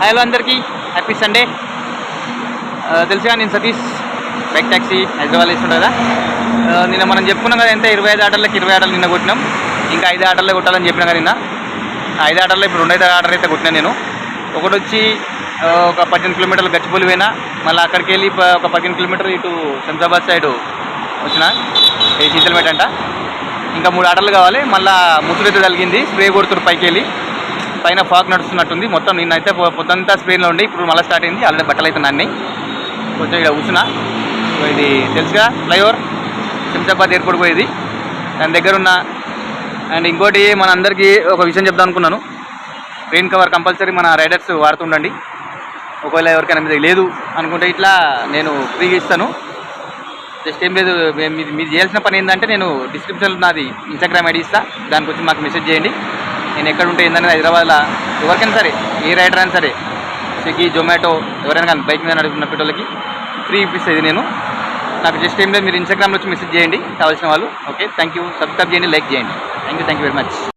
Hello అందరికీ. Happy Sunday తెలుసుగా నేను సతీష్. బైక్ ట్యాక్సీ హైదరాబాద్ ఇస్తుంటా కదా నిన్న మనం చెప్పుకున్నాం కదా ఎంత? ఇరవై ఐదు ఆటర్లకి ఇరవై ఆటలు నిన్న కొట్టినాం. ఇంకా ఐదు ఆటల్లో కొట్టాలని చెప్పినా కదా నిన్న. ఐదు ఆటల్లో ఇప్పుడు రెండు ఐదు ఆటలు అయితే కొట్టినా నేను. ఒకటి వచ్చి ఒక పద్దెనిమిది కిలోమీటర్లు గచ్చిపోలి పోయినా. మళ్ళీ అక్కడికి వెళ్ళి ఒక పదిహేను కిలోమీటర్లు ఇటు శంషాబాద్ సైడ్ వచ్చిన. ఈ శీతలమేట అంట. ఇంకా మూడు ఆటలు కావాలి. మళ్ళీ ముసుగైతే తగిలింది. స్ప్రే కొడుతుడు పైకి వెళ్ళి. పైన ఫాగ్ నడుస్తున్నట్టుంది. మొత్తం నిన్నైతే పొ- పొద్దంతా ఉండి ఇప్పుడు మళ్ళీ స్టార్ట్ అయింది. ఆల్రెడీ బట్టలు అయితే నన్ను. కొంచెం ఇక్కడ కూర్చున్నా. ఇది తెలుసుగా? ఫ్లైఓవర్ శంషాబాద్ ఎయిర్పోర్ట్ పోయేది. దాని దగ్గర ఉన్న అండ్ ఇంకోటి మన అందరికీ ఒక విషయం చెప్దాం అనుకున్నాను. రెయిన్ కవర్ కంపల్సరీ మన రైడర్స్ వాడుతుండండి. ఒకవేళ ఎవరికైనా మీద లేదు అనుకుంటే ఇట్లా నేను ఫ్రీగా ఇస్తాను. జస్ట్ ఏం లేదు మీరు చేయాల్సిన పని ఏంటంటే నేను డిస్క్రిప్షన్లో నాది ఇన్స్టాగ్రామ్ ఐడి ఇస్తాను దానికి వచ్చి మాకు మెసేజ్ చేయండి. నేను ఎక్కడ ఉంటే ఏందనేది హైదరాబాద్లో ఎవరికైనా సరే ఏ రైడర్ అయినా సరే స్విగ్గీ జొమాటో ఎవరైనా కానీ బైక్ మీద నడుపుతున్న పెట్రోల్కి ఫ్రీ ఇప్పిస్తుంది నేను. నాకు జస్ట్ ఏం లేదు మీరు ఇన్స్టాగ్రామ్లో వచ్చి మెసేజ్ చేయండి కావాల్సిన వాళ్ళు. ఓకే థ్యాంక్ యూ సబ్స్క్రైబ్ చేయండి లైక్ చేయండి. Thank you thank you very much